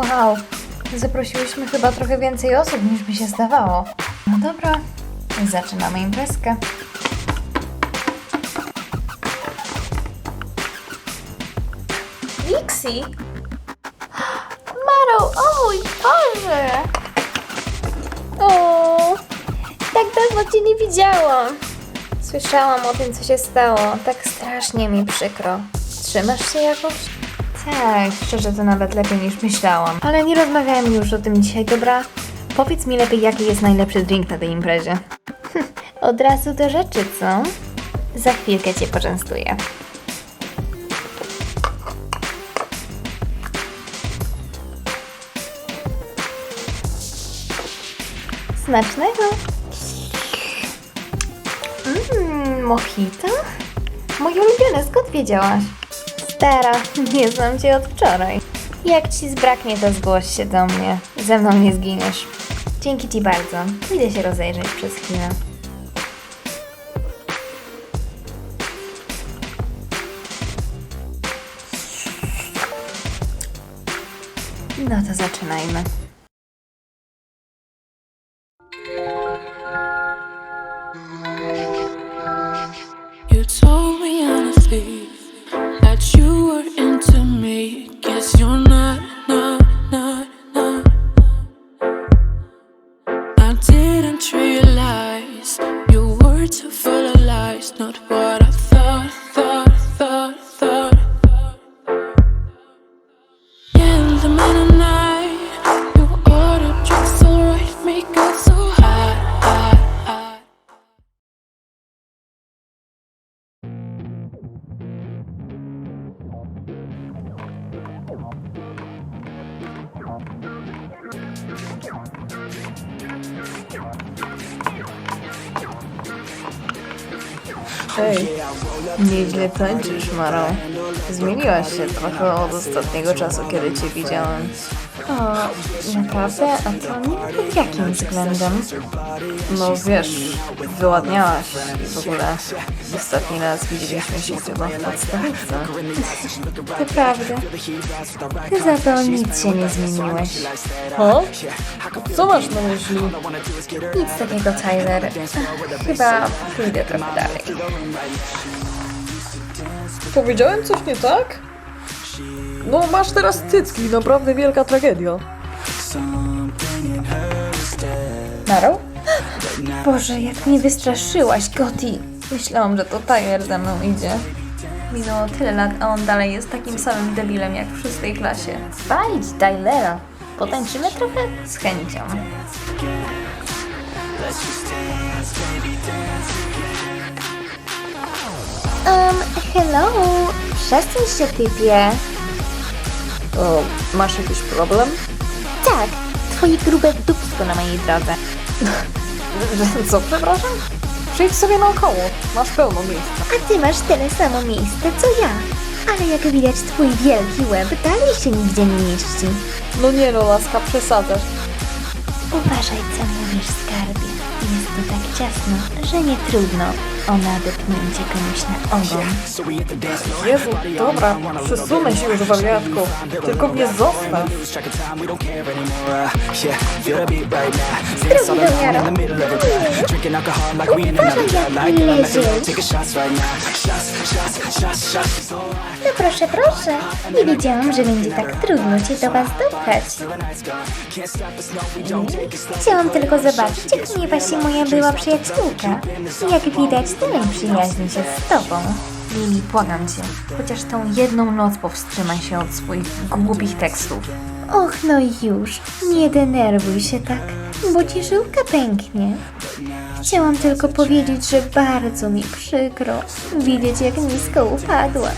Wow, zaprosiłyśmy chyba trochę więcej osób niż mi się zdawało. No dobra, zaczynamy imprezkę. Dixie! Maro, o mój Boże! O, tak dawno Cię nie widziałam. Słyszałam o tym, co się stało. Tak strasznie mi przykro. Trzymasz się jakoś? Tak, szczerze to nawet lepiej niż myślałam. Ale nie rozmawiajmy już o tym dzisiaj, dobra? Powiedz mi lepiej, jaki jest najlepszy drink na tej imprezie. Od razu do rzeczy, co? Za chwilkę Cię poczęstuję. Smacznego! Mmm, mojito? Moje ulubione, skąd wiedziałaś? Stara, nie znam cię od wczoraj. Jak ci zbraknie, to zgłoś się do mnie. Ze mną nie zginiesz. Dzięki ci bardzo. Idę się rozejrzeć przez chwilę. No to zaczynajmy. Hej, nieźle tańczysz, Maro. Zmieniłaś się trochę od ostatniego czasu, kiedy cię widziałem. O, naprawdę? A to nie pod jakim względem? No wiesz, wyładniałaś i w ogóle ostatni raz widzieliśmy się chyba w podstawce. To prawda. Ty za to nic się nie zmieniłeś. O? Co masz na myśli? Nic takiego, Tyler. Chyba pójdę trochę dalej. Powiedziałem coś nie tak? No masz teraz cycki, naprawdę wielka tragedia. Maro? Boże, jak mnie wystraszyłaś, Goti. Myślałam, że to Tyler ze mną idzie. Minęło tyle lat, a on dalej jest takim samym debilem jak w szóstej klasie. Walić Tylera. Potańczymy trochę? Z chęcią. Um, hello. Przestań się typie. O, masz jakiś problem? Tak, twoje grube dupsko na mojej drodze. Co, przepraszam? Przyjdź sobie naokoło, masz pełno miejsca. A ty masz tyle samo miejsca co ja. Ale jak widać, twój wielki łeb dalej się nigdzie nie mieści. No nie no, laska, przesadzasz. Uważaj, co mówisz, skarbie. Jest tu tak ciasno, że nie trudno o nadepnięcie komuś na ogon. Jezu, dobra, przesunę się już wariatko. Tylko mnie zostaw. Uważaj, jak leżysz. No proszę, proszę. Nie wiedziałam, że będzie tak trudno cię do was dopchać. Chciałam tylko zobaczyć, jak miewa się moja była przyjaciółka. Jak widać, Tylen przyjaźni się z tobą. Lili, błagam cię, chociaż tą jedną noc powstrzymaj się od swoich głupich tekstów. Och, no już, nie denerwuj się tak, bo ci żyłka pęknie. Chciałam tylko powiedzieć, że bardzo mi przykro widzieć, jak nisko upadłaś.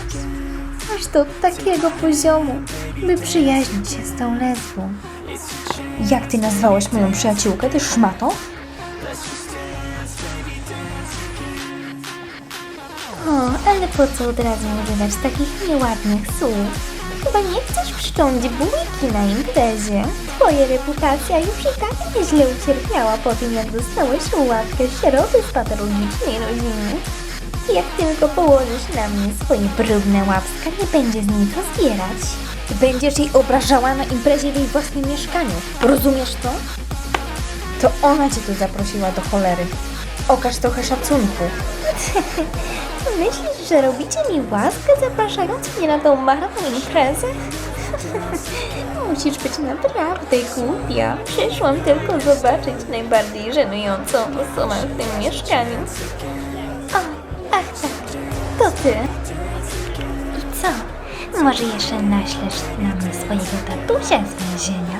Aż do takiego poziomu, by przyjaźnić się z tą lesbą. Jak ty nazwałeś moją przyjaciółkę, ty szmato? O, ale po co od razu używać takich nieładnych słów? Chyba nie chcesz wszcząć bójki na imprezie. Twoja reputacja już i tak nieźle ucierpiała po tym, jak dostałeś łapkę sieroty z patologicznej rodziny. Jak tylko położysz na mnie swoje brudne łapska, nie będzie z nim co zbierać. będziesz jej obrażała na imprezie w jej własnym mieszkaniu. Rozumiesz to? To ona cię tu zaprosiła do cholery. Okaż trochę szacunku. Myślisz, że robicie mi łaskę zapraszając mnie na tą marną imprezę? Musisz być naprawdę głupia. Przyszłam tylko zobaczyć najbardziej żenującą osobę w tym mieszkaniu. O, ach tak, to ty. I co? Może jeszcze naślesz na mnie swojego tatusia z więzienia?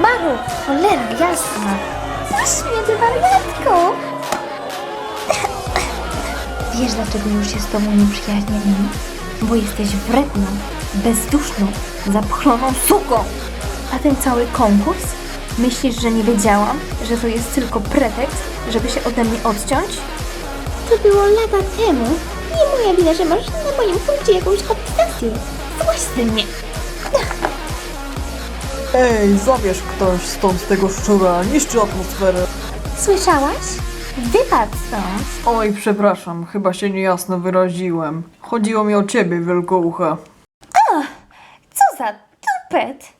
Maru, cholera jasna. Puść mnie, ty wariatko! Wiesz, dlaczego już się z tobą nie przyjaźnię, Lili? Bo jesteś wredną, bezduszną, zapchloną suką. A ten cały konkurs? Myślisz, że nie wiedziałam, że to jest tylko pretekst, żeby się ode mnie odciąć? To było lata temu. Nie moja wina, że masz na moim punkcie jakąś obsesję. Złaź ze mnie. Ej, zabierz ktoś stąd tego szczura, niszczy atmosferę. Słyszałaś? Wypadł stąd. Oj, przepraszam, chyba się niejasno wyraziłem. Chodziło mi o ciebie, wielkoucha. Co za tupet.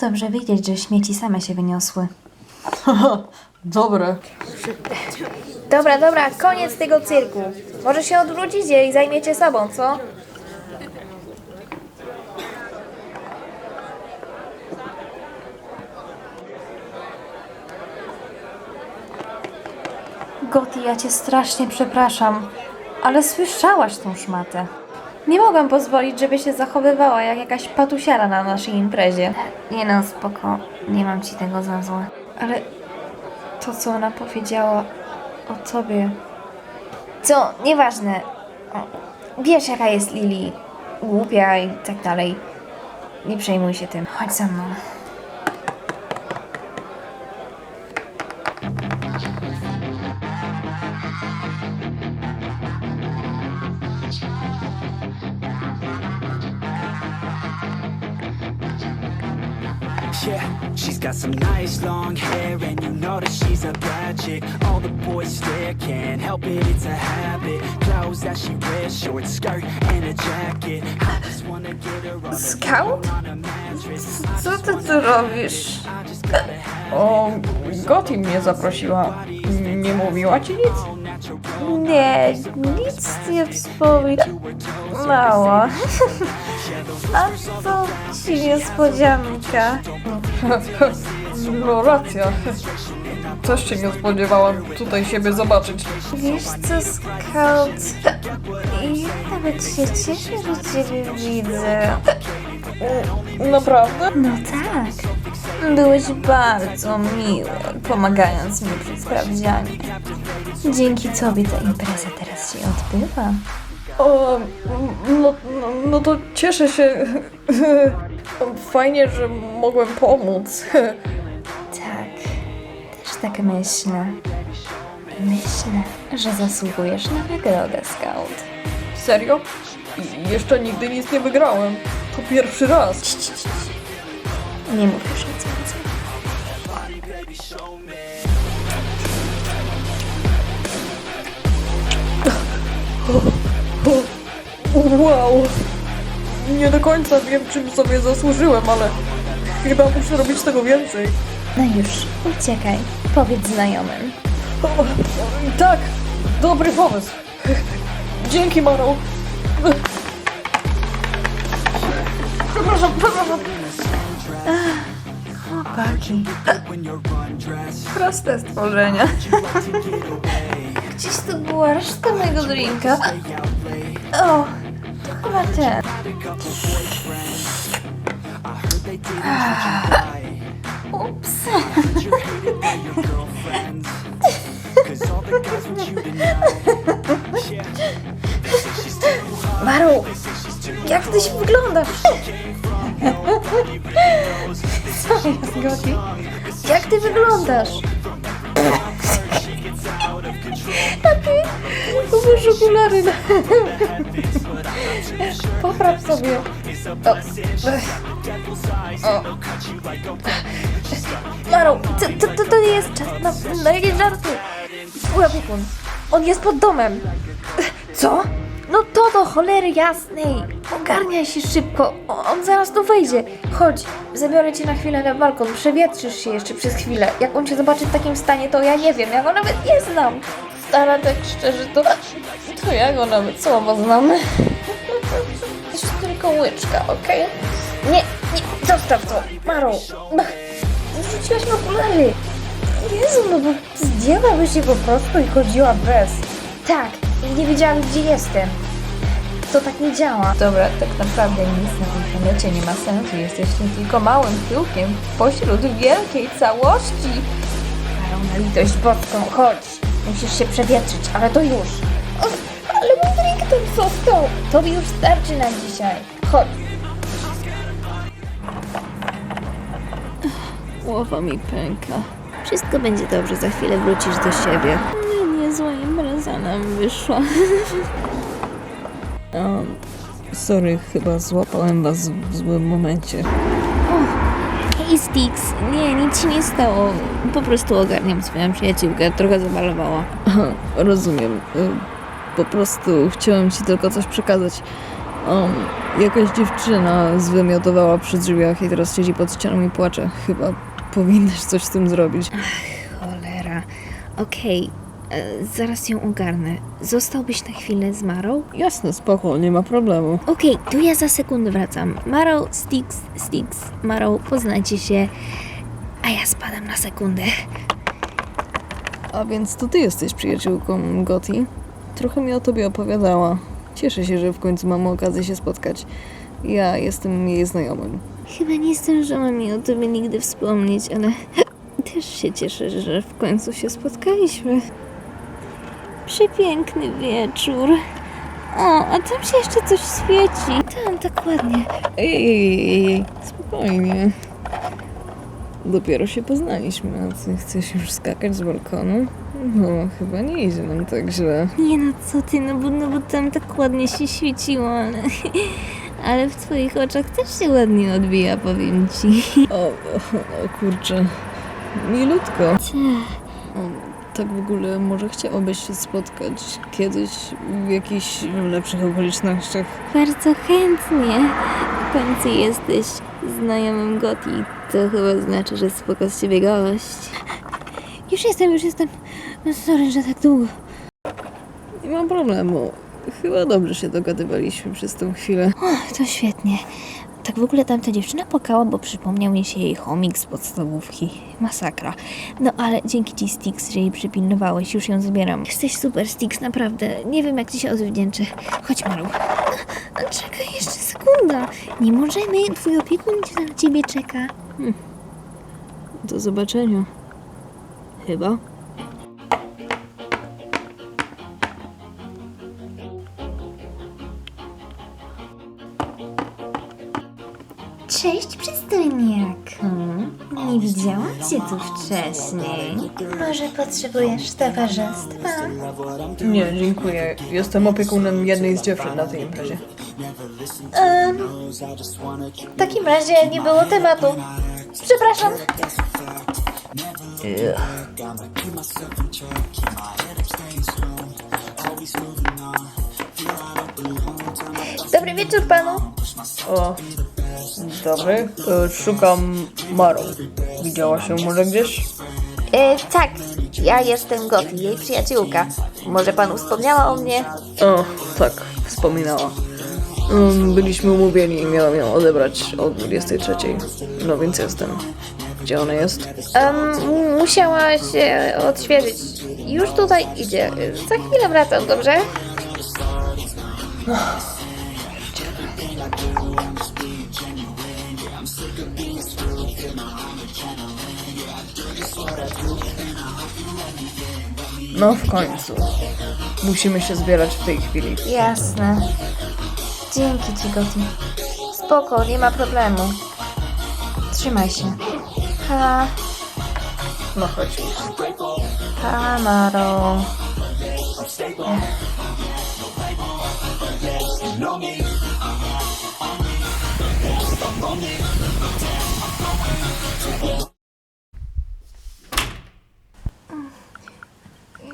Dobrze wiedzieć, że śmieci same się wyniosły. Dobre. Dobra, dobra, koniec tego cyrku. Może się odwrócicie i zajmiecie sobą, co? Goti, ja cię strasznie przepraszam, ale słyszałaś tą szmatę. Nie mogłam pozwolić, żeby się zachowywała jak jakaś patusiara na naszej imprezie. Nie no, spoko, nie mam ci tego za złe. Ale to, co ona powiedziała o tobie. Co, nieważne. O, Wiesz, jaka jest Lili. Głupia i tak dalej. Nie przejmuj się tym. Chodź za mną. Yeah, she's got some nice long hair, and you know that she's a bad chick. Can't help it, it's a habit. Clothes that she wears, short skirt and a jacket. I just wanna get her on Scout? Co ty tu robisz? O, Goti mnie zaprosiła. Nie mówiła ci nic? Nie, nic nie wspominała. A to ci niespodzianka. No racja. Też się nie spodziewałam tutaj siebie zobaczyć. Wiesz co, Scout? Ja nawet się cieszę, że ciebie widzę. Naprawdę? No tak. Byłeś bardzo miły, pomagając mi przy sprawdzianie. Dzięki tobie ta impreza teraz się odbywa. O, no, no, no to cieszę się. Fajnie, że mogłem pomóc. Tak, myślę. Myślę, że zasługujesz na nagrodę, Scout. Serio? Jeszcze nigdy nic nie wygrałem. To pierwszy raz. Cii, cii, cii. Nie mów już nic więcej. Wow! Nie do końca wiem, czym sobie zasłużyłem, ale chyba muszę robić tego więcej. No już, uciekaj. Powiedz znajomym. O, tak, dobry pomysł. Dzięki, Maro. Przepraszam, przepraszam. Chłopaki. Proste stworzenia. Gdzieś tu była resztka mojego drinka. O, to chyba ten. Ups. Maru, jak się wyglądasz? Co jest, Goti? Jak ty wyglądasz? A ty? Tu masz okulary. Popraw sobie. Maro, to, to, to, to nie jest czas na, na jakieś żarty. Opiekun, on jest pod domem. Co? No to do cholery jasnej. Ogarniaj się szybko, o- on zaraz tu wejdzie. Chodź, zabiorę cię na chwilę na balkon, przewietrzysz się jeszcze przez chwilę. Jak on cię zobaczy w takim stanie, to ja nie wiem, ja go nawet nie znam. Stara, tak szczerze, to, to ja go nawet słowo znam. Jest tylko łyczka, okej? Nie, nie, zostaw to, Maro. Zrzuciłaś mi okulary. Jezu, no bo zdjęłaby się po prostu i chodziła bez. Tak, i nie wiedziałam, gdzie jestem. To tak nie działa. Dobra, tak naprawdę nic na tej planecie nie ma sensu. Jesteśmy tylko małym pyłkiem pośród wielkiej całości. Maro, na litość boską, chodź. Musisz się przewietrzyć, ale to już. O, ale mój drink tam został. Tobie już starczy na dzisiaj. Chodź. Głowa mi pęka. Wszystko będzie dobrze, za chwilę wrócisz do siebie. Nie, niezła impreza nam wyszła. um, sorry, chyba złapałem was w złym momencie. Hej Stix, nie, nic się nie stało. Po prostu ogarniam swoją przyjaciółkę, trochę zabalowała. Rozumiem. Y, Po prostu chciałem ci tylko coś przekazać. Um, jakaś dziewczyna zwymiotowała przy drzwiach i teraz siedzi pod ścianą i płacze. Chyba powinnaś coś z tym zrobić. Cholera. Okej, e, zaraz ją ogarnę. Zostałbyś na chwilę z Marą? Jasne, spoko, nie ma problemu. Okej, to ja za sekundę wracam. Maro, Stix, Stix, Maro, poznajcie się, a ja spadam na sekundę. A więc to ty jesteś przyjaciółką Goti? Trochę mi o tobie opowiadała. Cieszę się, że w końcu mamy okazję się spotkać. Ja jestem jej znajomym. Chyba nie zdążyła mi o tobie nigdy wspomnieć, ale też się cieszę, że w końcu się spotkaliśmy. Przepiękny wieczór. O, a tam się jeszcze coś świeci. Tam, dokładnie. Ej, ej, ej, ej, spokojnie. Dopiero się poznaliśmy, a ty chcesz już skakać z balkonu? No, chyba nie idzie nam tak źle. Nie no, co ty, no bo, no bo tam tak ładnie się świeciło, ale... Ale w twoich oczach też się ładnie odbija, powiem ci. O, o, o kurczę. Milutko. Tak w ogóle, może chciałabyś się spotkać kiedyś w jakichś lepszych okolicznościach? Bardzo chętnie. W końcu jesteś znajomym Goti. To chyba znaczy, że spoko z ciebie gość. Już jestem, już jestem. No sorry, że tak długo. Nie ma problemu. Chyba dobrze się dogadywaliśmy przez tą chwilę. O, to świetnie. Tak w ogóle tamta dziewczyna płakała, bo przypomniał mi się jej chomik z podstawówki. Masakra. No ale dzięki ci, Stix, że jej przypilnowałeś. Już ją zbieram. Jesteś super, Stix, naprawdę. Nie wiem, jak ci się odwdzięczę. Chodź, Maru. A, a czekaj, jeszcze sekunda. Nie możemy. Twój opiekun na ciebie czeka. Hmm. Do zobaczenia. Chyba. Cześć, przystojniak. Nie widziałam cię tu wcześniej. Może potrzebujesz towarzystwa? Nie, dziękuję. Jestem opiekunem jednej z dziewczyn na tej imprezie. Em, w takim razie nie było tematu. Przepraszam. Dobry wieczór panu. O, dobry. E, Szukam Maro. Widziała się może gdzieś? E, tak, ja jestem Gotti, jej przyjaciółka. Może panu wspomniała o mnie? O, tak, wspominała. Mm, Byliśmy umówieni i miałam ją odebrać o 23. No więc jestem. Gdzie ona jest? Em, musiała się odświeżyć. Już tutaj idzie. Za chwilę wracam, dobrze? No w końcu. Musimy się zbierać w tej chwili. Jasne. Dzięki ci, Gotti. Spoko, nie ma problemu. Trzymaj się. Pa, No chodź. pa, Maro.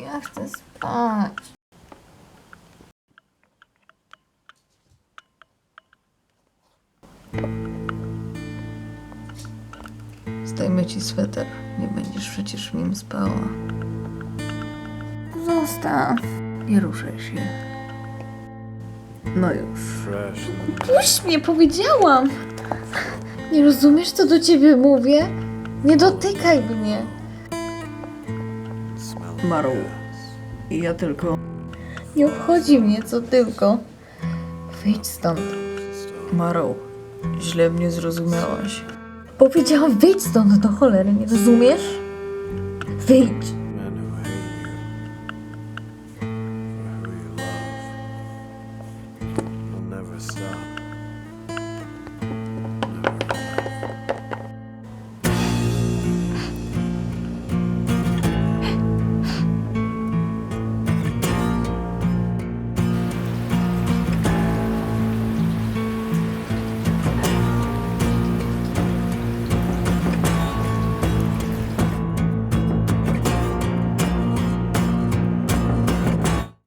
Ja chcę spać. Ci sweter. Nie będziesz przecież w nim spała. Zostaw. Nie ruszaj się. No już. Puść mnie, powiedziałam. Nie rozumiesz, co do ciebie mówię? Nie dotykaj mnie. Marą. I ja tylko. Nie obchodzi mnie, co tylko. Wyjdź stąd. Marą. Źle mnie zrozumiałaś. Powiedziałam wyjdź stąd do cholery, nie rozumiesz? Wyjdź. Never stop.